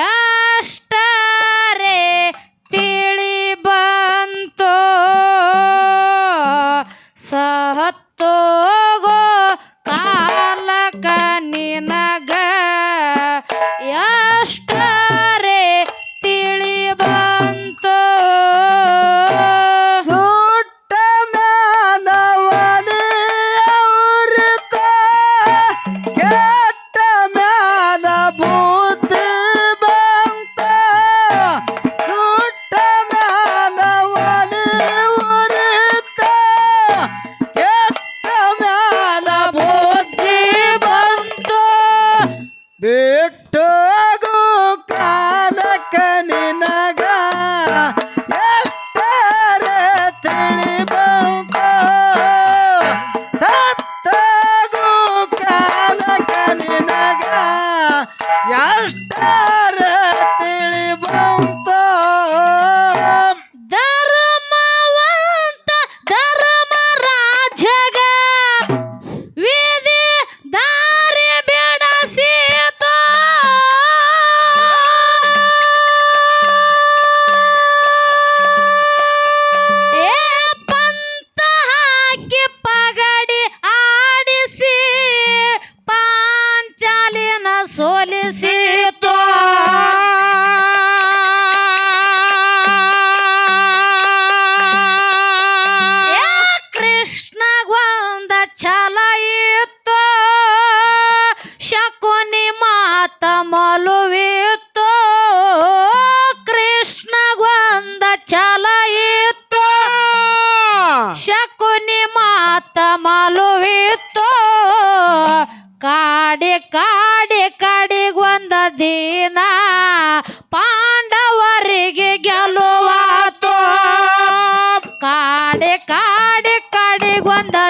Ash.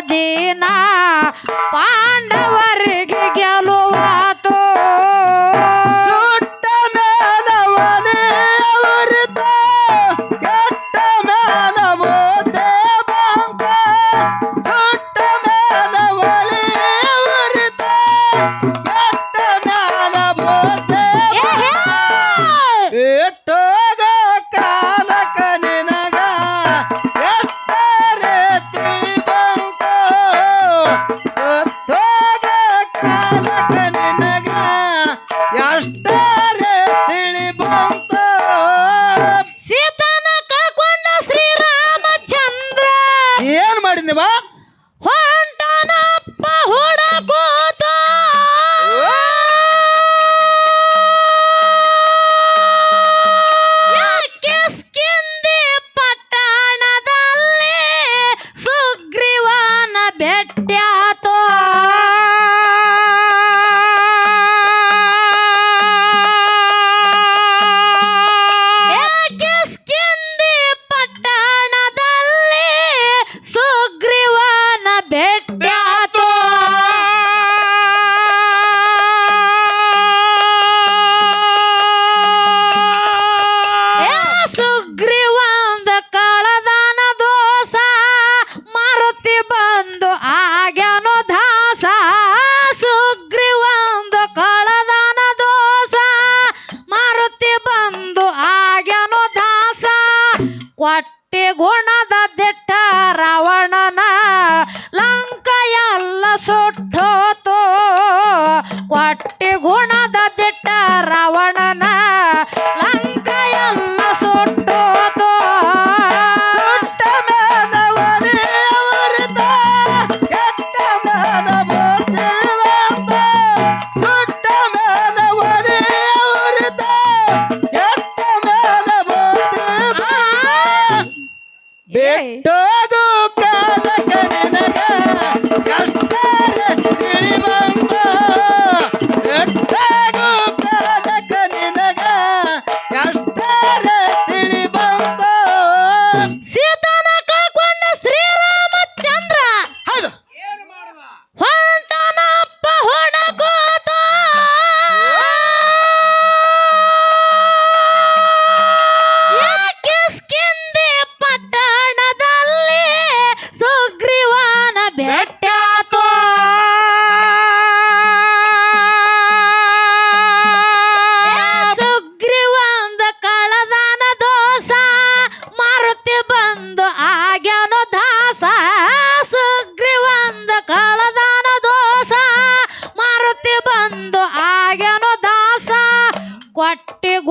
ದಿನ ಪಾಂಡವರಿಗೆ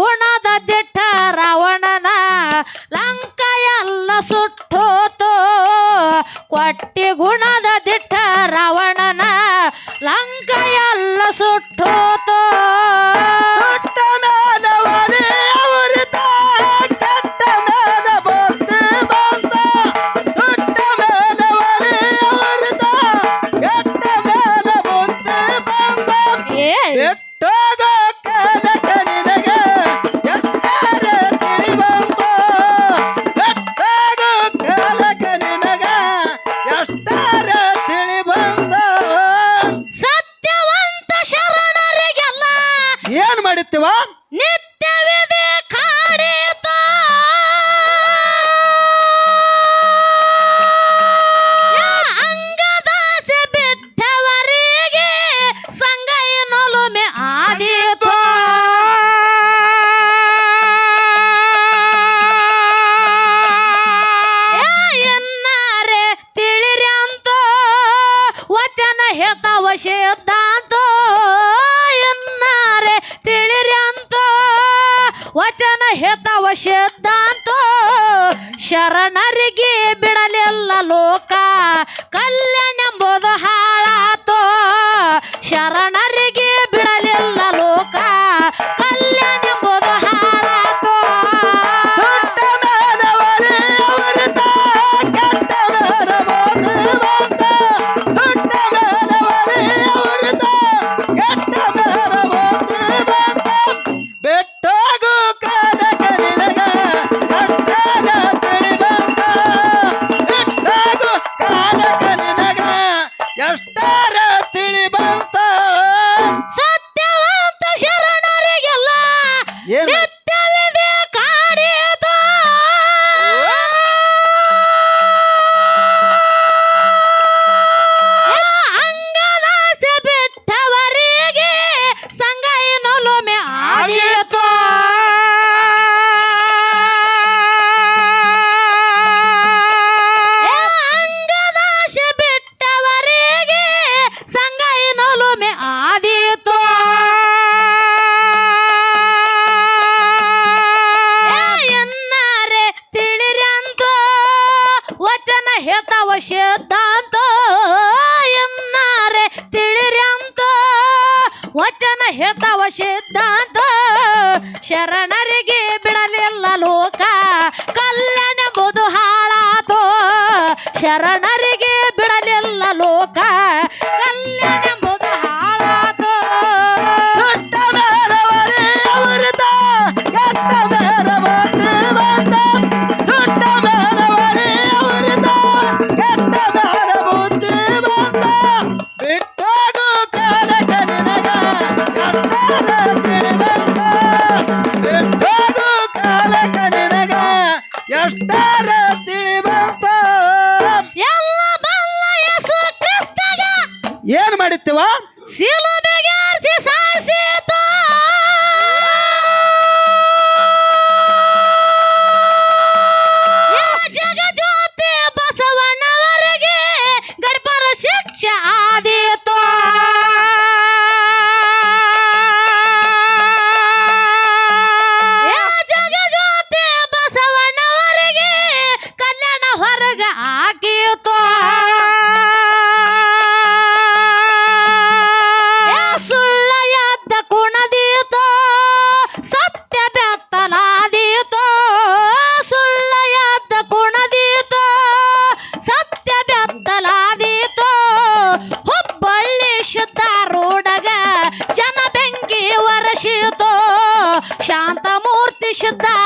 ಗುಣದ ದಿಟ್ಟ ರಾವಣನ ಲಂಕ ಎಲ್ಲ ಸುಟ್ಟೋತು. ಕೊಟ್ಟಿ ಗುಣದ ದಿಟ್ಟ ರಾವಣನ ಲಂಕೆಯ ಗೆದ್ದಾತೋ ತಿಳಿರಿ ಅಂತ ವಚನ ಹೇತಾವ ಶೆದ್ದಾಂತೋ? ಶರಣರಿಗೆ ಬಿಡ ಹೇಳ್ತಾವ ಸಿದ್ಧಾಂತ ಶರಣ сюда!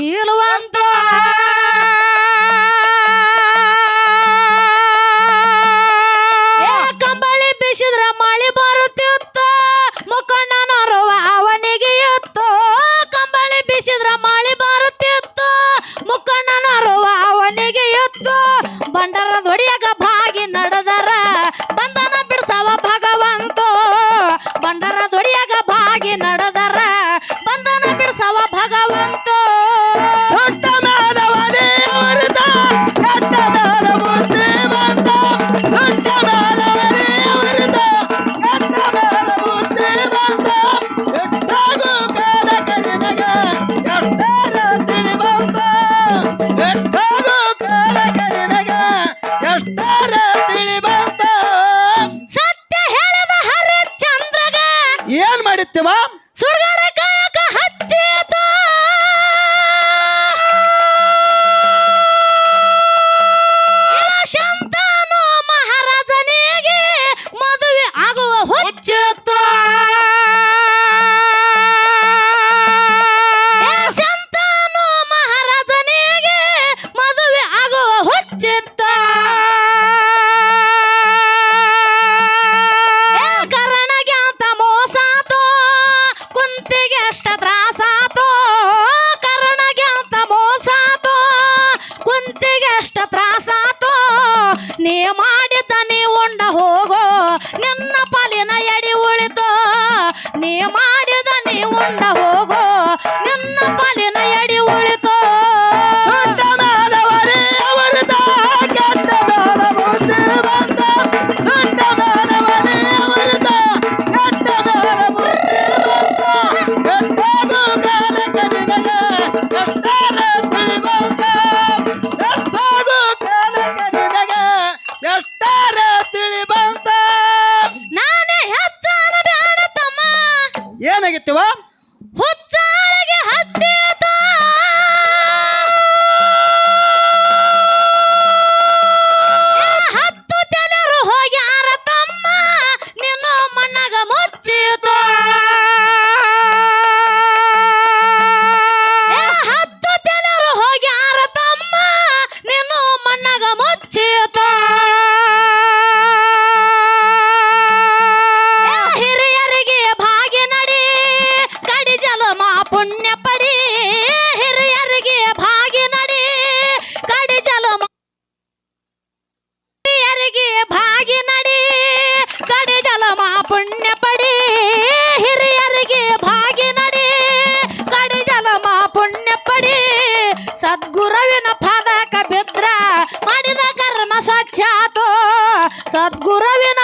you ಸದ್ಗುರುವಿನ ಪಾದಕ ಬಿದ್ರ ಮಾಡಿದ ಕರ್ಮ ಸ್ವಚ್ಛಾತೋ. ಸದ್ಗುರುವಿನ